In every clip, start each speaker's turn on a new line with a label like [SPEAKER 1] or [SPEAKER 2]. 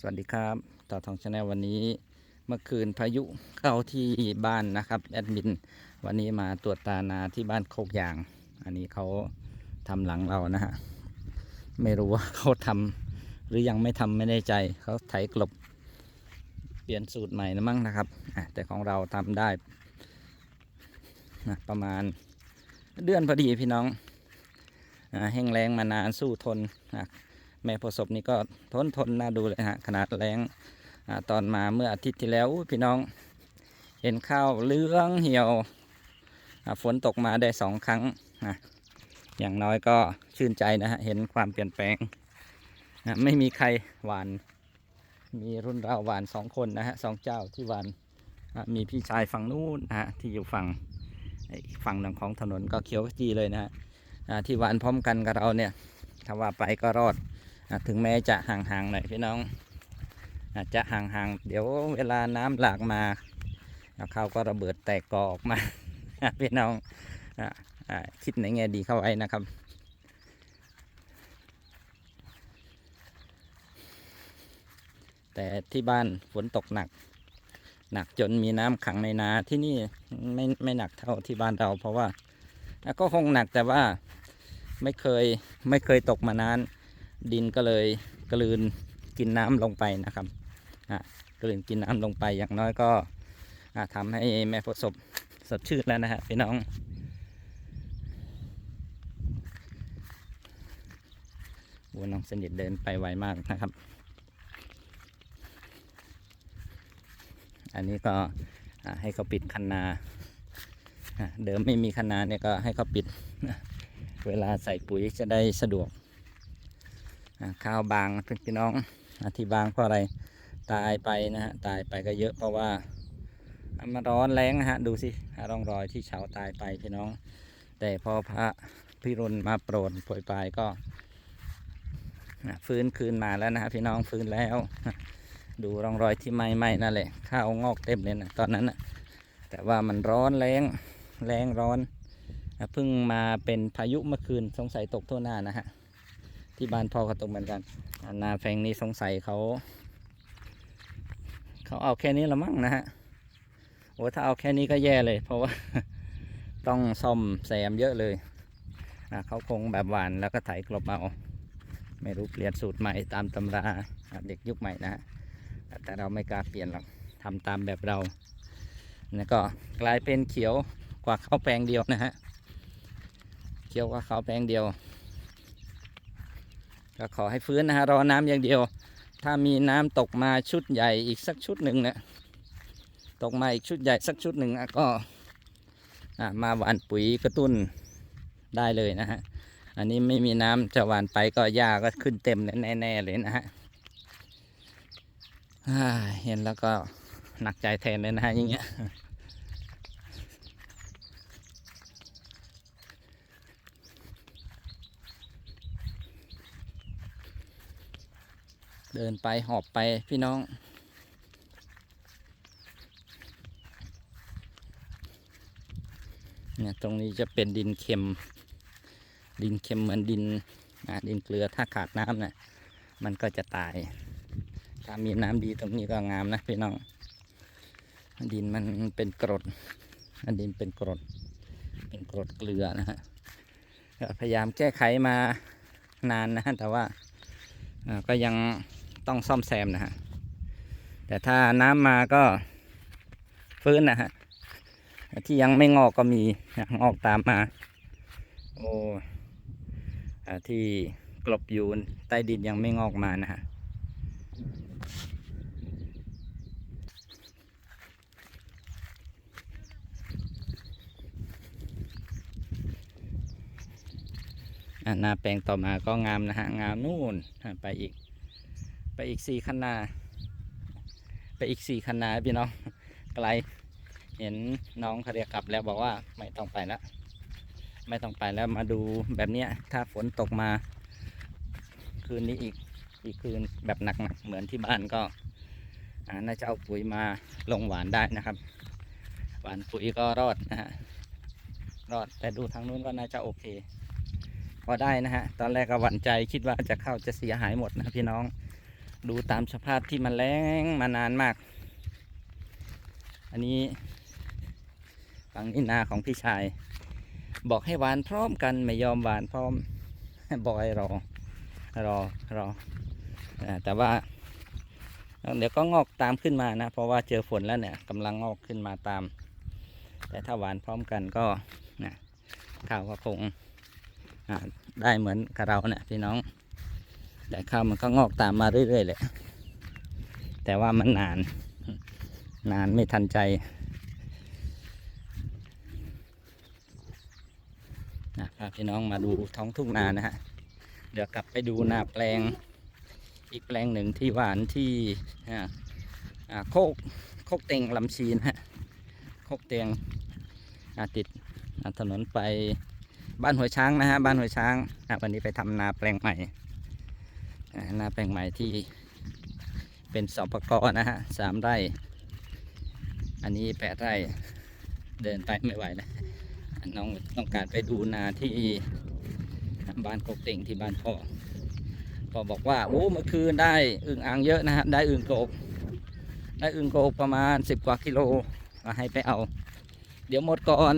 [SPEAKER 1] สวัสดีครับต่อทองชาแนลวันนี้เมื่อคืนพายุเข้าที่บ้านนะครับแอดมิน วันนี้มาตรวจตานาที่บ้านโคกยาง อันนี้เขาทำหลังเรานะฮะไม่รู้ว่าเขาทำหรือยังไม่ทำไม่แน่ใจเขาไถกลบ เปลี่ยนสูตรใหม่นะมั้งนะครับแต่ของเราทำได้นะประมาณเดือนพอดีพี่น้องแห้งแรงมานานสู้ทนนะ แม่ประสบนี่ก็ทนทนน่าดูเลยฮะขนาดแรงอตอนมาเมื่ออาทิตย์ที่แล้วพี่น้องเห็นข้าวเหลืองเหี่ยวฝนตกมาได้สองครั้งนะอย่างน้อยก็ชื่นใจนะฮะเห็นความเปลี่ยนแปลงนะไม่มีใครหวาน มีรุ่นเราหวานสองคนนะฮะสองเจ้าที่หวานมีพี่ชายฝั่งนู้นนะฮะที่อยู่ฝั่งฝั่งหนึ่งของถนนก็เขียวขจีเลยนะฮะที่หวานพร้อมกันกับเราเนี่ยถ้าว่าไปก็รอด ถึงแม้จะห่างๆหน่อยพี่น้อง อาจจะห่างๆเดี๋ยวเวลาน้ำหลากมาเขาก็ระเบิดแตกกอออกมาพี่น้องอคิดในแง่ดีเข้าไว้นะครับแต่ที่บ้านฝนตกหนัก หนักจนมีน้ำขังในนาที่นี่ไม่ไม่หนักเท่าที่บ้านเรา เพราะว่าก็คงหนักแต่ว่าไม่เคยไม่เคยตกมานาน ดินก็เลยกลืนกินน้ำลงไปนะครับอะกลืนกินน้ำลงไปอย่างน้อยก็อะทำให้แม่ประสบสดชื่นแล้วนะฮะพี่น้อง วัวน้องสนิทเดินไปไวมากนะครับ อันนี้ก็ให้เขาปิดคันนาเดิมไม่มีคันนาเนี่ยก็ให้เขาปิด เวลาใส่ปุ๋ยจะได้สะดวก ข้าวบางพี่น้องอาที่บางเพราะอะไรตายไปนะฮะตายไปก็เยอะเพราะว่ามันร้อนแรงนะฮะดูสิร่องรอยที่เฉาตายไปพี่น้อง แต่พอพระพิรุณมาโปรดโปรยปลายก็ฟื้นคืนมาแล้วนะฮะพี่น้องฟื้นแล้ว ดูร่องรอยที่ไหม้ไหม้นั่นแหละข้าวงอกเต็มเลยนะตอนนั้นนะแต่ว่ามันร้อนแรงแรงร้อนอะเพิ่งมาเป็นพายุเมื่อคืนสงสัยตกทั่วหน้านะฮะ ที่บ้านพ่อก็ตกเหมือนกันนาแฟงนี้สงสัยเขา เขาเอาแค่นี้ละมั้งนะฮะโอ้ถ้าเอาแค่นี้ก็แย่เลย เพราะว่าต้องซ่อมแซมเยอะเลยเขาคงแบบหวานแล้วก็ไถกลบเอา ไม่รู้เปลี่ยนสูตรใหม่ตามตำราอ่าเด็กยุคใหม่นะฮะแต่เราไม่กล้าเปลี่ยนหรอกทำตามแบบเราแล้วก็กลายเป็นเขียวกว่าข้าวแปลงเดียวนะฮะ เขียวกว่าข้าวแปลงเดียว ก็ขอให้ฟื้นนะฮะรอน้ำอย่างเดียว ถ้ามีน้ำตกมาชุดใหญ่อีกสักชุดหนึ่งนะตกมาอีกชุดใหญ่สักชุดหนึ่งก็มาหว่านปุ๋ยกระตุ้นได้เลยนะฮะอันนี้ไม่มีน้ำจะหว่านไปก็หญ้าก็ขึ้นเต็มแน่ๆเลยนะฮะเห็นแล้วก็หนักใจแทนเลยนะฮะอย่างเงี้ย เดินไปหอบไปพี่น้อง เนี่ยตรงนี้จะเป็นดินเค็ม ดินเค็มเหมือนดินอะดินเกลือถ้าขาดน้ำเนี่ยมันก็จะตาย ถ้ามีน้ำดีตรงนี้ก็งามนะพี่น้อง ดินมันเป็นกรดดินเป็นกรด เป็นกรดเกลือนะฮะพยายามแก้ไขมานานนะแต่ว่าก็ยัง ต้องซ่อมแซมนะฮะ แต่ถ้าน้ำมาก็ฟื้นนะฮะ ที่ยังไม่งอกก็มีงอกตามมา โอ้ที่กลบอยู่ใต้ดินยังไม่งอกมานะฮะหน้าแปลงต่อมาก็งามนะฮะ งามนู่นไปอีก ไปอีกสี่คันนา ไปอีกสี่คันนาพี่น้องไกลเห็นน้องเขาเรียกกลับแล้วบอกว่าไม่ต้องไปแล้วไม่ต้องไปแล้วมาดูแบบเนี้ย ถ้าฝนตกมา คืนนี้อีกอีกคืนแบบหนักๆเหมือนที่บ้านก็อ่าน่าจะเอาปุ๋ยมาลงหวานได้นะครับ หวานปุ๋ยก็รอดนะฮะรอดแต่ดูทางนู้นก็น่าจะโอเค พอได้นะฮะ ตอนแรกก็หวั่นใจคิดว่าจะเข้าจะเสียหายหมดนะพี่น้อง ดูตามสภาพที่มันแล้งมานานมาก อันนี้ฝั่งนี้นาของพี่ชาย บอกให้หวานพร้อมกันไม่ยอมหวานพร้อมบอกให้รอรอรอแต่ว่า เดี๋ยวก็งอกตามขึ้นมานะ เพราะว่าเจอฝนแล้วเนี่ยกำลังงอกขึ้นมาตาม แต่ถ้าหวานพร้อมกันก็นะข้าวก็คงได้เหมือนกับเราเนี่ยพี่น้อง แต่ข้าวมันก็งอกตามมาเรื่อยๆเลยแต่ว่ามันนาน นานไม่ทันใจนะพาพี่น้องมาดูท้องทุ่งนานะฮะ เดี๋ยวกลับไปดูนาแปลง อีกแปลงหนึ่งที่หวานที่อ่าอ่าโคกโคกเต็งลำชีนะฮะโคกเตียงอ่าติดถนนไปบ้านหัวช้างนะฮะบ้านหัวช้างอะวันนี้ไปทำนาแปลงใหม่ นาแปลงใหม่ที่เป็นสปกนะฮะสามไร่ อันนี้แปดไร่เดินไปไม่ไหวแล้วน้องต้องการไปดูนาที่บ้านโคกเต็งที่บ้านพ่อพ่อบอกว่าโอ้เมื่อคืนได้อึ่งอ่างเยอะนะฮะได้อึ่งโกบได้อึ่งโกบประมาณสิบกว่ากิโลมาให้ไปเอา เดี๋ยวหมดก่อน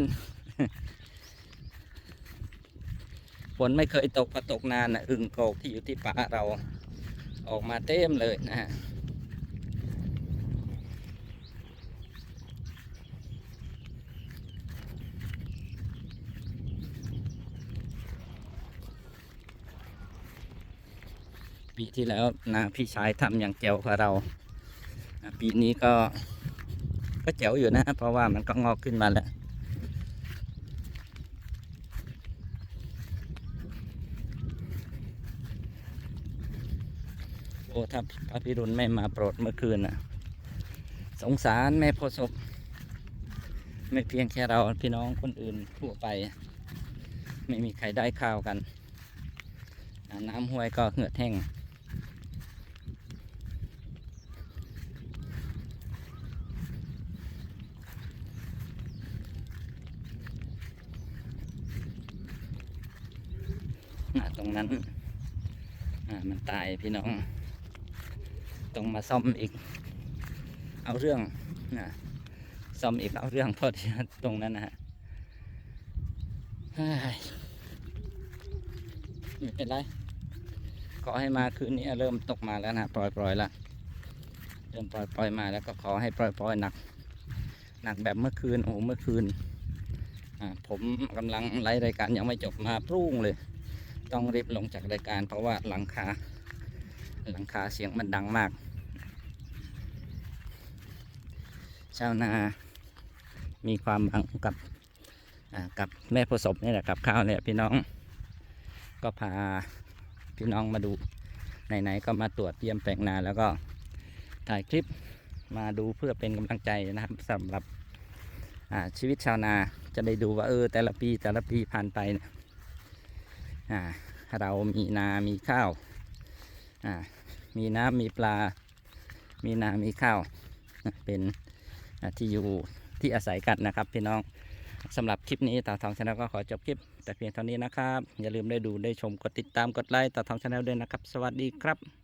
[SPEAKER 1] นไม่เคยตกก็ตกนานนะอึ่งโกกที่อยู่ที่ป่าเราออกมาเต็มเลยนะฮะปีที่แล้วนะพี่ชายทำอย่างแจ๋วกับเราปีนี้ก็ก็แจ๋วอยู่นะ เพราะว่ามันก็งอกขึ้นมาแล้ว โอ้ถ้าพระพิรุณไม่มาโปรดเมื่อคืนน่ะ สงสารแม่โพศพไม่เพียงแค่เราพี่น้องคนอื่นทั่วไป ไม่มีใครได้ข้าวกัน น้ำห้วยก็เหือดแห้งอะตรงนั้นอะมันตายพี่น้อง ต้องมาซ่อมอีก เอาเรื่องนะซ่อมอีกเอาเรื่องเพราะที่ตรงนั้นนะฮะไม่เป็นไรขอให้มาคืนนี้เริ่มตกมาแล้วนะปล่อยปล่อยละเริ่มปล่อยปล่อยมาแล้วก็ขอให้ปล่อยปล่อยหนัก หนักแบบเมื่อคืนโอ้เมื่อคืนอ่าผมกำลังไลฟ์รายการยังไม่จบมาปรุงเลย ต้องรีบลงจากรายการเพราะว่าหลังคา หลังคาเสียงมันดังมาก ชาวนา มีความหวังกับกับแม่ประสบนี่แหละกับข้าวเนี่ยพี่น้อง ก็พาพี่น้องมาดูไหนๆก็มาตรวจเยี่ยมแปลงนาแล้วก็ถ่ายคลิปมาดูเพื่อเป็นกำลังใจนะครับสำหรับชีวิตชาวนาจะได้ดูว่าเออแต่ละปีแต่ละปีผ่านไปเนเรามีนา มีข้าว อ่ามีน้ำมีปลา มีนามีข้าว เป็นที่อยู่ที่อาศัยกันนะครับ พี่น้องสำหรับคลิปนี้ตาทองชาแนลก็ขอจบคลิป แต่เพียงเท่านี้นะครับ อย่าลืมได้ดูได้ชมกดติดตามกดไลค์ตาทองชาแนลด้วยนะครับ สวัสดีครับ